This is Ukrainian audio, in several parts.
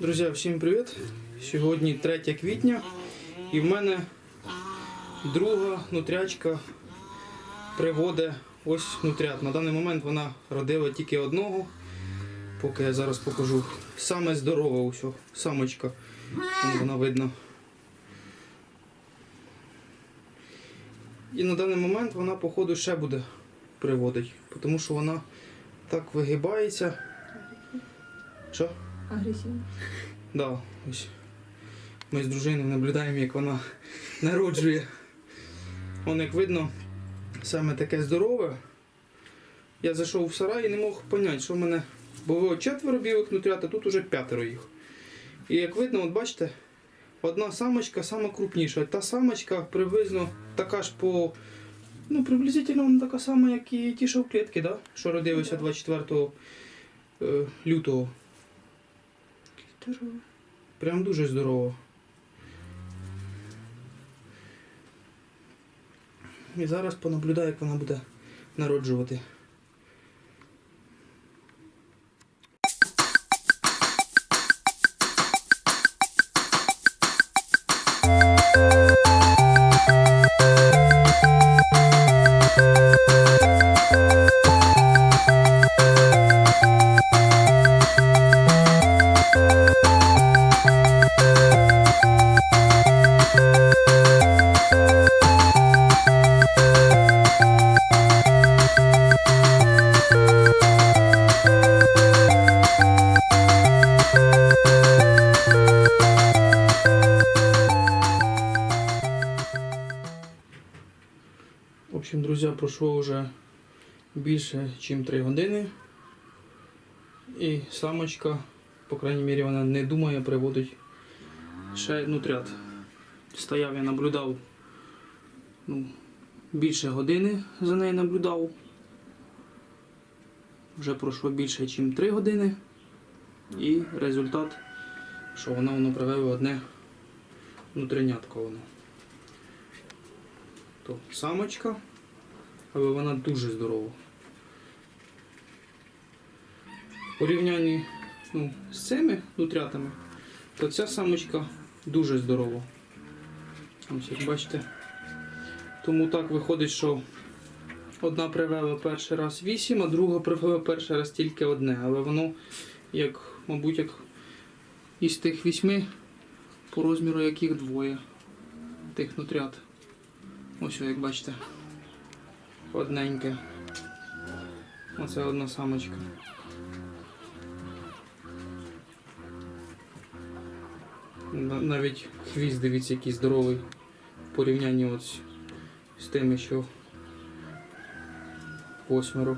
Друзі, всім привіт! Сьогодні 3 квітня і в мене друга нутрячка приводить ось нутрят. На даний момент вона родила тільки одного, поки я зараз покажу. Саме здорова усьо, самочка. Вон Вона видно. І на даний момент вона, походу, ще буде приводити, тому що вона так вигибається. Що? Агресивно. Да, ось. Ми з дружиною наблюдаємо, як вона народжує. Вон, як видно, саме таке здорове. Я зайшов в сарай і не мог поняти, що в мене було четверо білих нутрят, а тут уже п'ятеро їх. І як видно, от бачите, одна самочка сама крупніша. Та самочка приблизно така ж по. Ну, приблизительно вона така сама, як і ті, що в клітки, да? що родилися 24 е, лютого. Здорово. Прям дуже здорово. І зараз понаблюдаю, як вона буде народжувати. В общем, друзі, пройшло вже більше, ніж 3 години. І самочка, по крайній мірі, вона не думає приводить ще нутрят. Стояв я наблюдав ну, більше години за нею наблюдав. Вже пройшло більше, ніж 3 години. І результат, що вона воно привело одне внутрінятко воно. То самочка, але вона дуже здорова. У порівнянні ну, з цими нутрятами, то ця самочка дуже здорова. Ось як бачите. Тому так виходить, що одна привела перший раз 8, а друга привела перший раз тільки одне. Але воно, як, мабуть, як із тих вісьми, по розміру яких двоє тих нутрят. Ось як бачите. Одненьке. Оце одна самочка. Навіть хвіст, дивіться, який здоровий в порівнянні з тими, що восьмеро.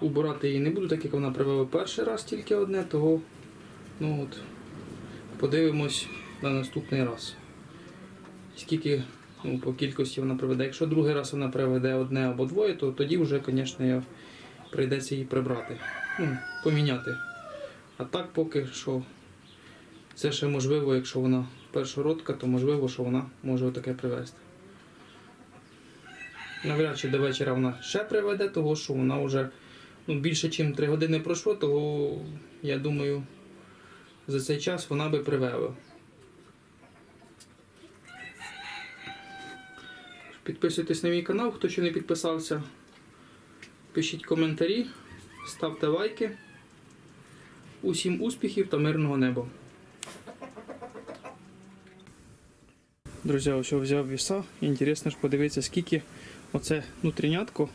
Убирати її не буду, так як вона привела перший раз тільки одне, того ну от, подивимось на наступний раз скільки ну, по кількості вона приведе. Якщо другий раз вона приведе одне або двоє, то тоді вже, звісно, прийдеться її прибрати. Ну, поміняти. А так поки що це ще можливо, якщо вона першородка, то можливо, що вона може таке привезти. Навряд чи до вечора вона ще приведе, того що вона вже ну, більше, ніж 3 години пройшло, того я думаю, за цей час вона би привела. Підписуйтесь на мій канал, хто ще не підписався. Пишіть коментарі, ставте лайки. Усім успіхів та мирного неба. Друзі, ось взяв віса. Інтересно ж подивитися, скільки оце внутрінятко,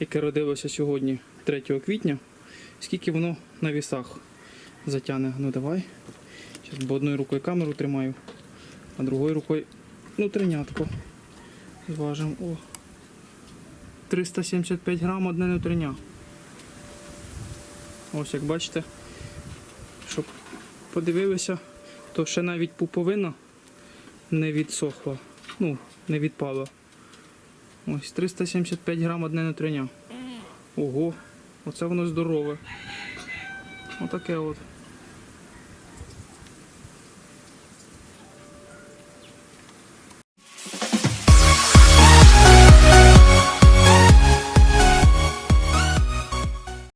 яке родилося сьогодні, 3 квітня, скільки воно на вісах затягне. Ну давай. Зараз бо одною рукою камеру тримаю, а другою рукою внутрінятко. Зважимо. О. 375 грам одне нутриня. Ось як бачите, щоб подивилися, то ще навіть пуповина не відсохла. Ну, не відпала. Ось 375 грам одне нутриня. Ого, оце воно здорове. Отаке от.